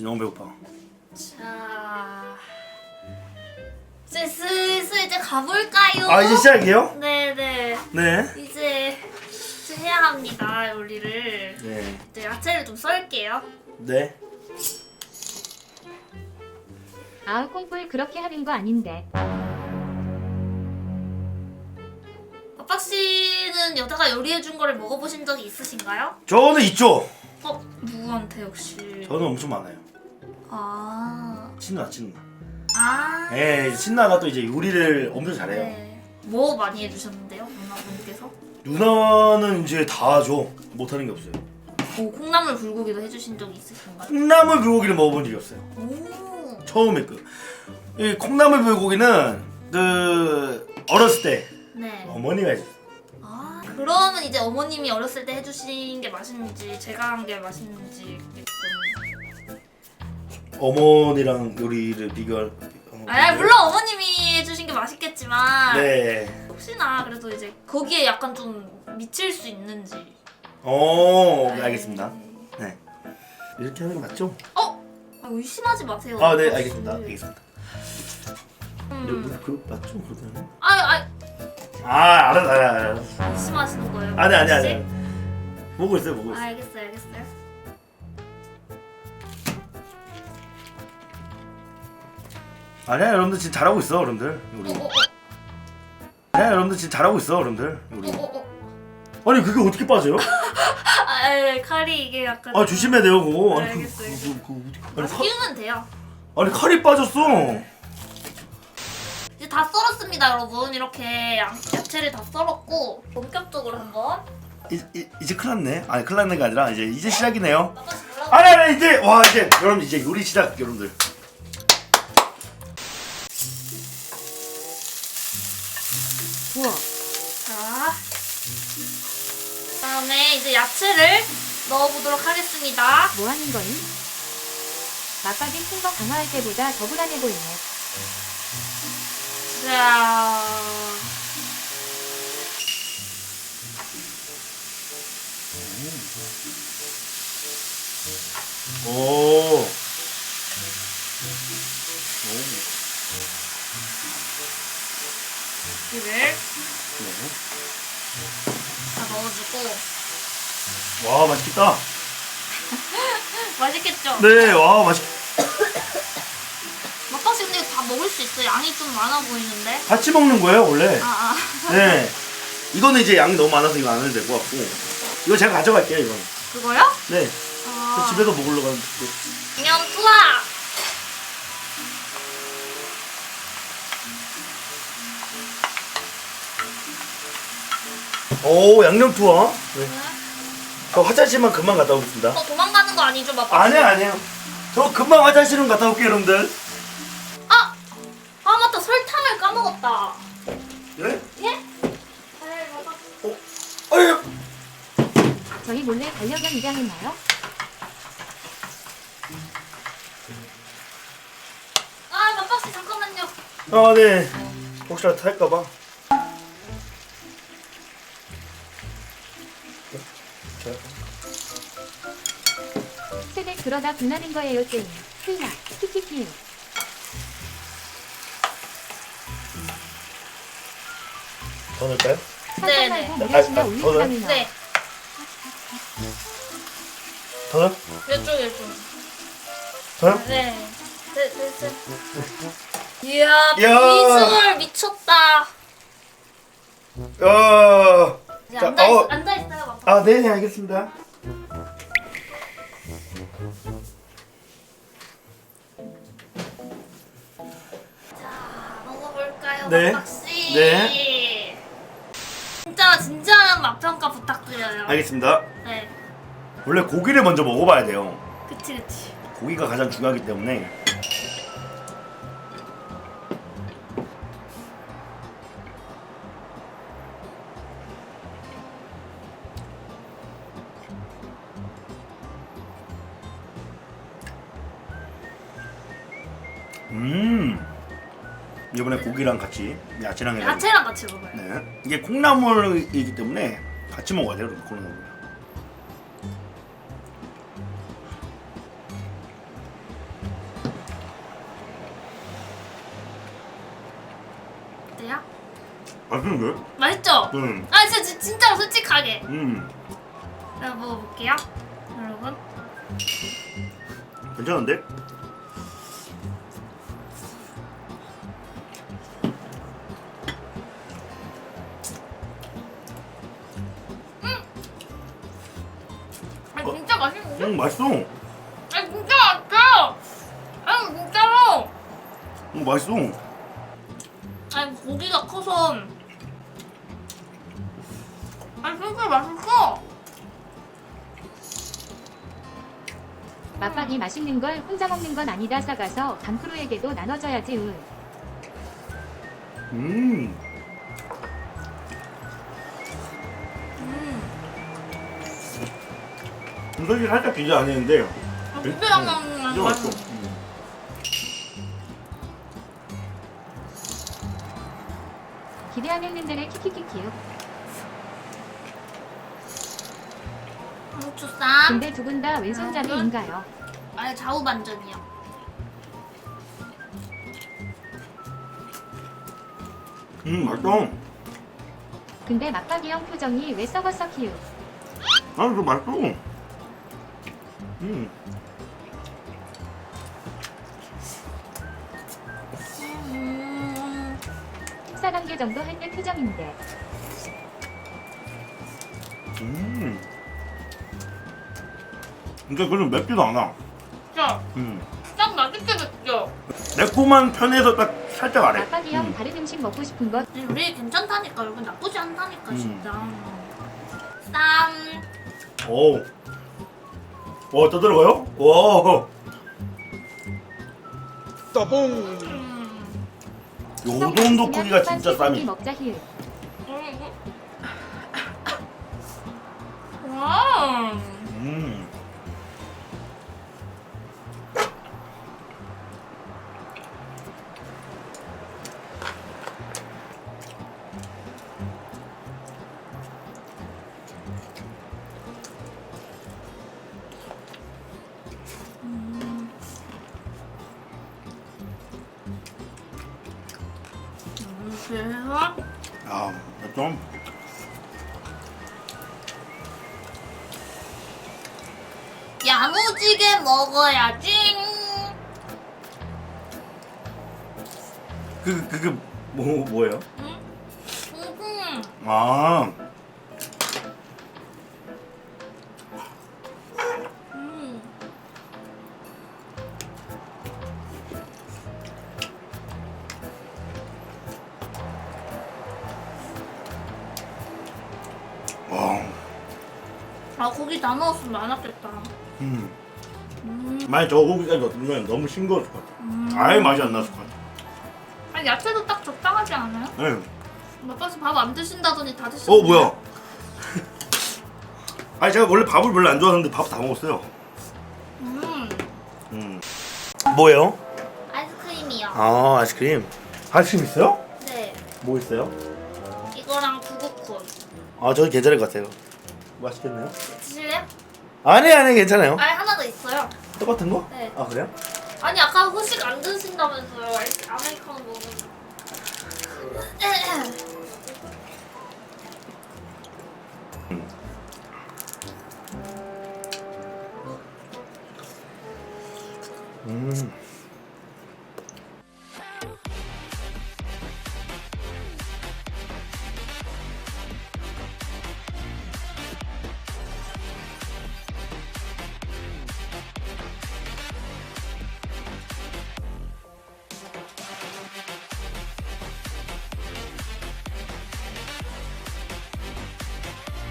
지금 너무 배고파. 자, 이제 슬슬 이제 가볼까요? 아 이제 시작이에요? 네네. 네. 이제 이제 해야 합니다 요리를. 네. 이제 야채를 좀 썰게요. 네. 아우 콩불 그렇게 하는 거 아닌데 아빠 씨는 여자가 요리해 준 거를 먹어보신 적이 있으신가요? 저는 있죠. 어 누구한테 혹시? 저는 엄청 많아요. 아. 친누나 친누나. 아. 예, 친누나가 또 이제 요리를 엄청 잘해요. 네. 뭐 많이 해주셨는데요, 누나분께서? 누나는 이제 다 하죠. 못하는 게 없어요. 오 콩나물 불고기도 해주신 적이 있으신가요? 콩나물 불고기를 먹어본 적이 없어요. 오. 처음에 그. 이 콩나물 불고기는 그 어렸을 때 네. 어머니가 해줬어요. 아 그러면 이제 어머님이 어렸을 때 해주신 게 맛있는지 제가 한 게 맛있는지 좀. 어머니랑 요리를 비교할. 아 물론 어머님이 해주신 게 맛있겠지만 네. 혹시나 그래도 이제 거기에 약간 좀 미칠 수 있는지. 어, 네. 알겠습니다. 네. 이렇게 하는 게 맞죠? 어? 아, 의심하지 마세요. 아, 네. 알겠습니다. 알겠습니다. 근데 음. 우리 그 맞죠? 그러면? 아, 아 아, 알았어, 알았어. 알았어. 의심하시는 거예요? 아니, 아니, 아니. 혹시? 아니. 보고 있어요, 보고 아, 있어요. 알겠어요, 아니야, 여러분들 지금 잘하고 있어, 여러분들. 우리. 아니야, 여러분들 지금 잘하고 있어, 여러분들. 어, 우리. 아니, 그게 어떻게 빠져요? 아, 예, 칼이 이게 약간. 아, 조심해야 돼요, 그거. 아니, 그, 알겠어요. 그, 그, 그, 아, 아니, 칼, 끼우면 돼요. 아니, 칼이 빠졌어. 이제 다 썰었습니다, 여러분. 이렇게 양, 야채를 다 썰었고 본격적으로 한번. 이, 이, 이제 큰일 났네. 아니, 큰일 났는 게 아니라, 이제, 이제 시작이네요. 뭐라고? 아니, 아니, 이제, 와, 이제, 여러분, 이제 요리 시작, 여러분들. 우와 자, 그다음에 이제 야채를 넣어보도록 하겠습니다. 뭐 하는 거임? 막박이 큰거 강화할 때보다 더 불안해 보이네 자, 오. 오. 이를 네. 다 넣어주고 와, 맛있겠다. 맛있겠죠? 네, 와, 맛있. 막박 씨 근데 이거 다 먹을 수 있어. 양이 좀 많아 보이는데. 같이 먹는 거예요, 원래. 아, 아. 네. 이거는 이제 양이 너무 많아서 이거 안 해도 될 것 같고. 이거 제가 가져갈게요, 이건. 그거요? 네. 아. 저 집에서 먹으려고 하는데. 양념 투하. 오, 양념 투어. 네. 저 화장실만 금방 갔다 오겠습니다. 어 도망가는 거 아니죠, 씨? 아니요, 아니요. 저 금방 화장실은 갔다 올게요, 여러분들. 아, 아 맞다 설탕을 까먹었다. 예? 예? 네, 맞아. 어? 아유. 저희 몰래 반려견 입양했나요? 아, 막박 씨 잠깐만요. 아, 네. 혹시라도 탈까봐. 세대 그러다 분나는 거예요 게임 흘라 키키키 더 넣을까요? 네, 네. 말고 아, 아, 네, 더 넣어? 이쪽 이쪽. 더요? 네. 네, 네, 네. 이야, 이야. 비주얼 미쳤다. 야. 이제 자, 앉아, 있, 어. 앉아 있어요. 아, 네, 네, 알겠습니다. 자, 먹어볼까요, 네. 막박 씨? 네. 진짜 진지한 맛 평가 부탁드려요. 알겠습니다. 네, 원래 고기를 먼저 먹어봐야 돼요. 그치 그치. 고기가 가장 중요하기 때문에. 음. 이번에 고기랑 같이 야채랑 해서 야채랑 같이 먹어요. 네. 이게 콩나물이기 때문에 같이 먹어야 돼요. 콩나물. 맛있는데? 맛있죠? 음. 아 진짜 진짜 솔직하게. 음. 내가 먹어볼게요, 여러분. 괜찮은데? 맛있는데? 음 맛있어. 아 진짜 맛있어 아 진짜로 음 맛있어. 아니 고기가 커서 아니 진짜 맛있어 맛박이 맛있는 걸 혼자 먹는 건 아니다 싸가서 강프로에게도 나눠줘야지 응. 음. 음 분석이 살짝 기대 안 했는데. 아, 진짜 맛있는 진짜 맛있어. 음. 기대하는 놈들의 키키키키요. 후추쌈 근데 두 분 다 왼손잡이인가요? 아니 좌우 반전이요 음 맛있어. 근데 맛박이 형 표정이 왜 썩었어 키우? 아 이거 맛있어. 음. 음 14단계 정도 할때 표정인데 음. 그러니까 그럼 맵지도 않아. 진짜 음. 딱 맛있게 됐죠? 매콤한 편에서 딱 살짝 아래. 맛박이 형 음. 다른 음식 먹고 싶은 것 우리 괜찮다니까 여러분 나쁘지 않다니까 음. 진짜 쌈 오. 와, 또 들어가요? 와. 음. 요 정도 크기가 진짜 쌈이. 먹자 히 아, 좀. 야무지게 먹어야지 그, 그, 그, 뭐, 뭐예요? 음. 음. 아. 아 고기 다 넣었으면 많았겠다 음. 음. 만약 저 고기까지 넣으면 너무 싱거웠을 것 같아. 음. 아예 맛이 안 났을 것 같아. 아니 야채도 딱 적당하지 않아요? 네. 아빠서 밥 안 드신다더니 다 드셨네 어, 뭐야? 아니, 제가 원래 밥을 별로 안 좋아하는데 밥 다 먹었어요. 음. 음. 뭐예요? 아이스크림이요 아, 아이스크림. 아이스크림 있어요? 네 뭐 있어요? 이거랑 구구콘 아, 저기 괜찮을 것 같아요. 맛있겠네요. 아니, 아니, 괜찮아요. 아니 하나 더 있어요 똑같은 거? 네. 아, 그래요? 아니 아까 후식 안 드신다면서요 아메리카노 먹으